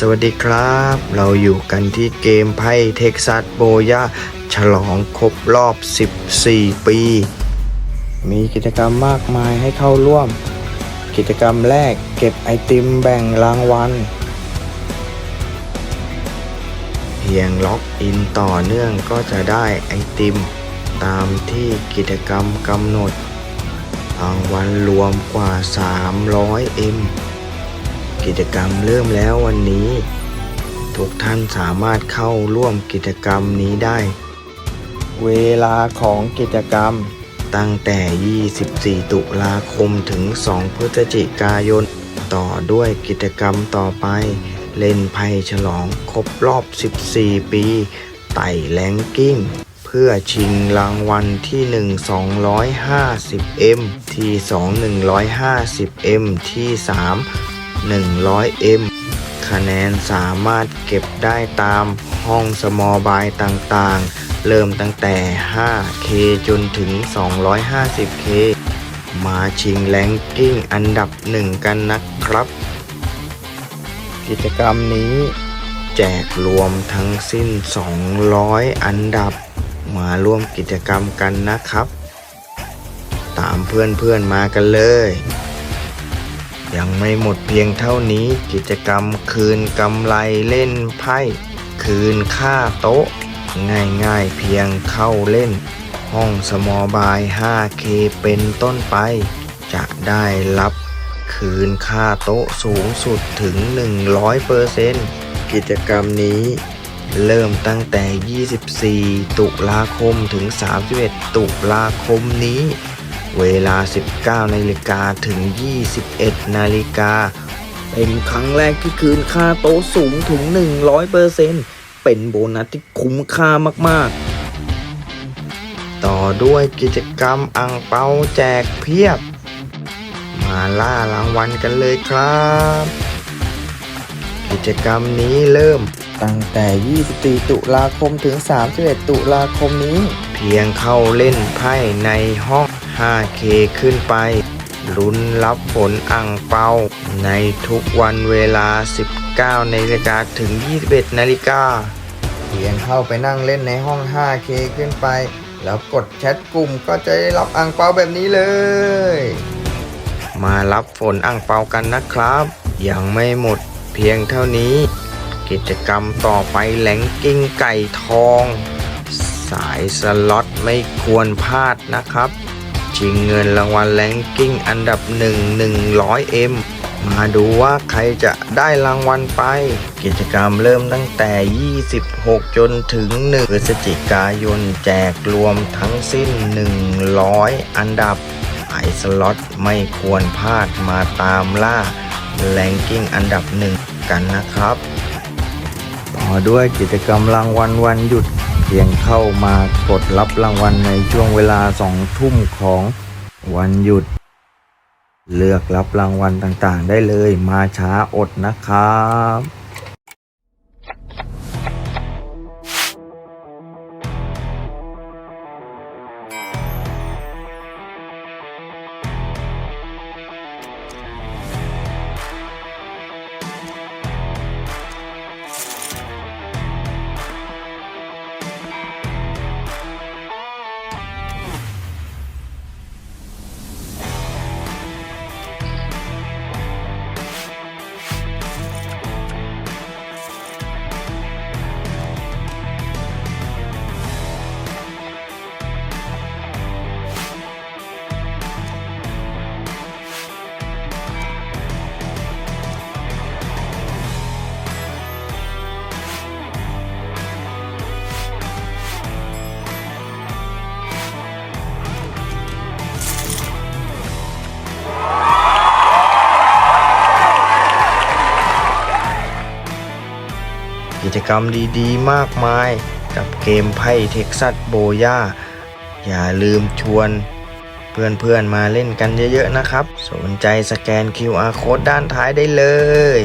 สวัสดีครับ เราอยู่กันที่เกมไพ่เท็กซัสโบยาฉลองครบรอบ 14 ปี มีกิจกรรมมากมายให้เข้าร่วม กิจกรรมแรกเก็บไอติมแบ่งรางวัล เพียงล็อกอินต่อเนื่องก็จะได้ไอติม ตามที่กิจกรรมกำหนดรางวัลรวมกว่า 300 M กิจกรรมเริ่มแล้ววันนี้ ทุกท่านสามารถเข้าร่วมกิจกรรมนี้ได้ เวลาของกิจกรรมตั้งแต่ 24 ตุลาคมถึง 2 พฤศจิกายน ต่อด้วยกิจกรรมต่อไป เล่นไพ่ฉลองครบรอบ 14 ปี ไต่แรงกิ้ง เพื่อชิงรางวัลที่ 1 250M ที่ 2 150M ที่ 3 100M คะแนนสามารถเก็บได้ตามห้องสมอบายต่างๆ เริ่มตั้งแต่ 5K จนถึง 250K มาชิงแรงกิ้งอันดับหนึ่งกันนะครับ กิจกรรมนี้แจกรวมทั้งสิ้น 200 อันดับ มาร่วมกิจกรรมกันนะครับ ตามเพื่อนๆมากันเลย ยังไม่หมดเพียงเท่านี้กิจกรรมคืนกำไรเล่นไพ่ คืนค่าโต๊ะ ง่ายๆเพียงเข้าเล่น ห้องสมอบาย 5K เป็นต้นไป จะได้รับคืนค่าโต๊ะสูงสุดถึง 100%กิจกรรมนี้เริ่มตั้งแต่ 24 ตุลาคมถึง 31 ตุลาคมนี้ เวลา 19นาฬิกาถึง 21นาฬิกา เป็นครั้งแรกที่คืนค่าโต๊ะสูงถึง 100%เป็นโบนัสที่คุ้มค่ามากๆ ต่อด้วยกิจกรรมอังเปาแจกเพียบ มาล่ารางวัลกันเลยครับ กิจกรรมนี้เริ่มตั้งแต่ 24 ตุลาคมถึง 31 ตุลาคมนี้ เพียงเข้าเล่นไพ่ในห้อง 5K ขึ้นไป ลุ้นรับผลอ่างเปาในทุกวันเวลา 19นาฬิกาถึง 21นาฬิกาเพียงเข้าไปนั่งเล่นในห้อง 5K ขึ้นไป แล้วกดแชทกลุ่มก็จะได้รับอ่างเปาแบบนี้เลย มารับฝนอ่างเปากันนะครับ ยังไม่หมดเพียงเท่านี้ กิจกรรมต่อไปแหลงกิ้งไก่ทอง สายสล็อตไม่ควรพลาดนะครับ ชิงเงินรางวัลแรงกิ้งอันดับ 1 100M มาดูว่าใครจะได้รางวัลไป กิจกรรมเริ่มตั้งแต่ 26 จนถึง 1 พฤศจิกายนแจกรวมทั้งสิ้น 100 อันดับสายสล็อตไม่ควรพลาดมาตามล่าแรงกิ้งอันดับหนึ่งกันนะครับ ต่อด้วยกิจกรรมรางวัลวันหยุด เพียงเข้ามากดรับรางวัลในช่วงเวลาสองทุ่มของวันหยุด เลือกรับรางวัลต่างๆ ได้เลยมาช้าอดนะครับ จกรรมดีๆ มากมาย กับเกมไพ่เท็กซัสโบย่าอย่าลืมชวน เพื่อนๆมาเล่นกันเยอะๆนะครับ สนใจสแกน QR โค้ดด้านท้ายได้เลย